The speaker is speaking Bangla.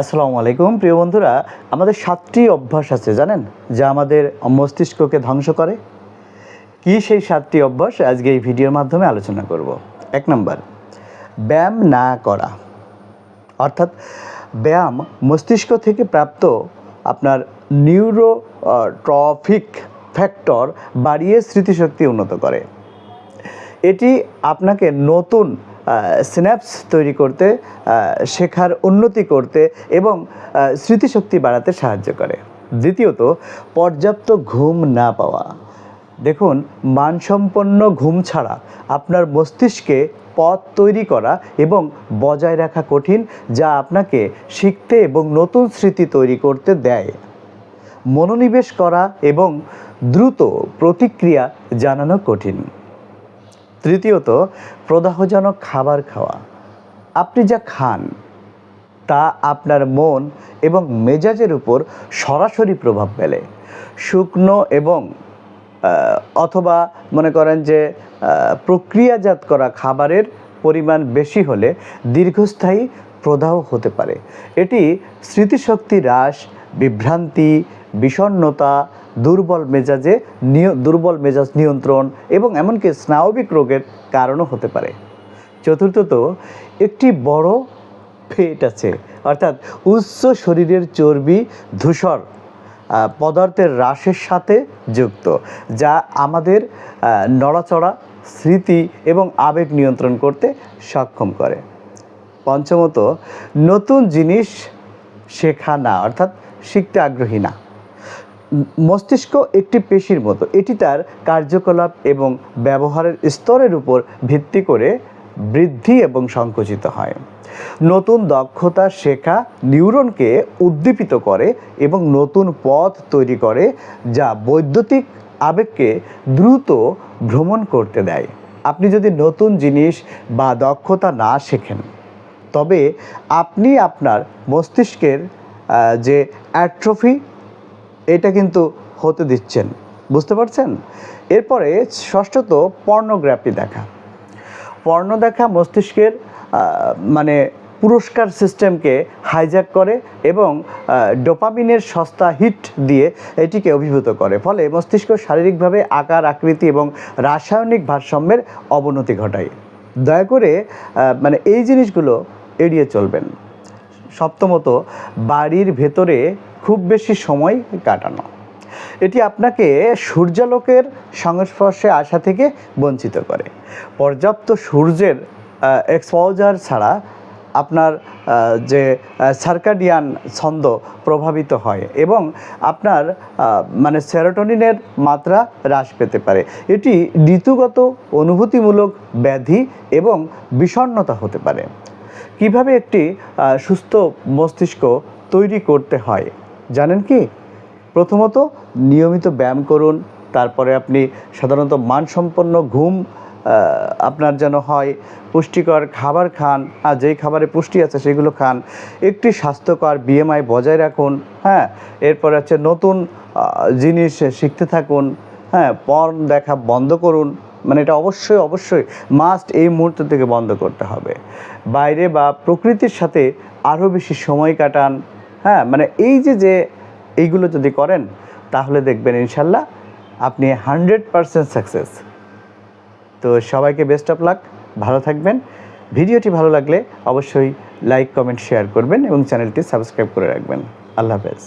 আসসালামু আলাইকুম। প্রিয় বন্ধুরা, আমাদের সাতটি অভ্যাস আছে, জানেন? যা আমাদের মস্তিষ্ককে ধ্বংস করে। কি সেই সাতটি অভ্যাস? আজকে এই ভিডিওর মাধ্যমে আলোচনা করব। এক নম্বর, ব্যায়াম না করা। অর্থাৎ, ব্যায়াম মস্তিষ্ক থেকে প্রাপ্ত আপনার নিউরো ট্রফিক ফ্যাক্টর বাড়িয়ে স্মৃতিশক্তি উন্নত করে। এটি আপনাকে নতুন সিন্যাপস তৈরি করতে শেখার উন্নতি করতে এবং স্মৃতিশক্তি বাড়াতে সাহায্য করে। দ্বিতীয়ত, পর্যাপ্ত ঘুম না পাওয়া। দেখুন, মানসম্পন্ন ঘুম ছাড়া আপনার মস্তিষ্কে পথ তৈরি করা এবং বজায় রাখা কঠিন, যা আপনাকে শিখতে এবং নতুন স্মৃতি তৈরি করতে দেয়। মনোনিবেশ করা এবং দ্রুত প্রতিক্রিয়া জানানো কঠিন। তৃতীয়ত, প্রদাহজনক খাবার খাওয়া। আপনি যা খান, তা আপনার মন এবং মেজাজের উপর সরাসরি প্রভাব ফেলে। শুকনো এবং অথবা মনে করেন যে প্রক্রিয়াজাত করা খাবারের পরিমাণ বেশি হলে দীর্ঘস্থায়ী প্রদাহ হতে পারে। এটি স্মৃতিশক্তি হ্রাস, বিভ্রান্তি, বিষণ্ণতা দুর্বল মেজাজে দুর্বল মেজাজ নিয়ন্ত্রণ এবং এমনকি স্নায়বিক রোগের কারণও হতে পারে। চতুর্থত, একটি বড় ফেট আছে, অর্থাৎ উচ্চ শরীরের চর্বি ধূসর পদার্থের হ্রাসের সাথে যুক্ত, যা আমাদের নড়াচড়া, স্মৃতি এবং আবেগ নিয়ন্ত্রণ করতে সক্ষম করে। পঞ্চমত, নতুন জিনিস শেখা না, অর্থাৎ শিখতে আগ্রহী না। মস্তিষ্ক একটি পেশির মতো। এটি তার কার্যকলাপ এবং ব্যবহারের স্তরের উপর ভিত্তি করে বৃদ্ধি এবং সংকুচিত হয়। নতুন দক্ষতা শেখা নিউরনকে উদ্দীপিত করে এবং নতুন পথ তৈরি করে যা বৈদ্যুতিক আবেগকে দ্রুত ভ্রমণ করতে দেয়। আপনি যদি নতুন জিনিস বা দক্ষতা না শেখেন, তবে আপনি আপনার মস্তিষ্কের যে অ্যাট্রফি এটা কিন্তু হতে দিচ্ছেন। বুঝতে পারছেন? এরপরে ষষ্ঠত পর্নোগ্রাফি দেখা। পর্ণ দেখা মস্তিষ্কের মানে পুরস্কার সিস্টেমকে হাইজ্যাক করে এবং ডোপামিনের সস্তা হিট দিয়ে এটিকে অভিভূত করে। ফলে মস্তিষ্ক শারীরিকভাবে আকার, আকৃতি এবং রাসায়নিক ভারসাম্যের অবনতি ঘটায়। দয়া করে মানে এই জিনিসগুলো এড়িয়ে চলবেন। সপ্তমত, বাড়ির ভেতরে খুব বেশি সময় কাটানো। এটি আপনাকে সূর্যালোকের সংস্পর্শে আসা থেকে বঞ্চিত করে। পর্যাপ্ত সূর্যের এক্সপোজার ছাড়া আপনার যে সার্কাডিয়ান ছন্দ প্রভাবিত হয় এবং আপনার মানে সেরোটোনিনের মাত্রা হ্রাস পেতে পারে। এটি ঋতুগত অনুভূতিমূলক ব্যাধি এবং বিষণ্ণতা হতে পারে। কীভাবে একটি সুস্থ মস্তিষ্ক তৈরি করতে হয়? জানেন কি? প্রথমত নিয়মিত ব্যায়াম করুন, তারপরে আপনি সাধারণত মানসম্পন্ন ঘুম আপনার যেন হয়, পুষ্টিকর খাবার খান, আর যেই খাবারে পুষ্টি আছে সেগুলো খান। একটি স্বাস্থ্যকর বিএমআই বজায় রাখুন হ্যাঁ? এরপরে হচ্ছে নতুন জিনিস শিখতে থাকুন হ্যাঁ? পর্ন দেখা বন্ধ করুন মানে এটা অবশ্যই অবশ্যই মাস্ট এই মুহূর্ত থেকে বন্ধ করতে হবে। বাইরে বা প্রকৃতির সাথে আরও বেশি সময় কাটান হ্যাঁ মানে এই যে যে এইগুলো যদি করেন, তাহলে দেখবেন ইনশাল্লাহ আপনি হান্ড্রেড পারসেন্ট সাকসেস তো সবাইকে বেস্ট অফ লাক ভালো থাকবেন। ভিডিওটি ভালো লাগলে অবশ্যই লাইক কমেন্ট শেয়ার করবেন এবং চ্যানেলটি সাবস্ক্রাইব করে রাখবেন। আল্লাহ হাফেজ।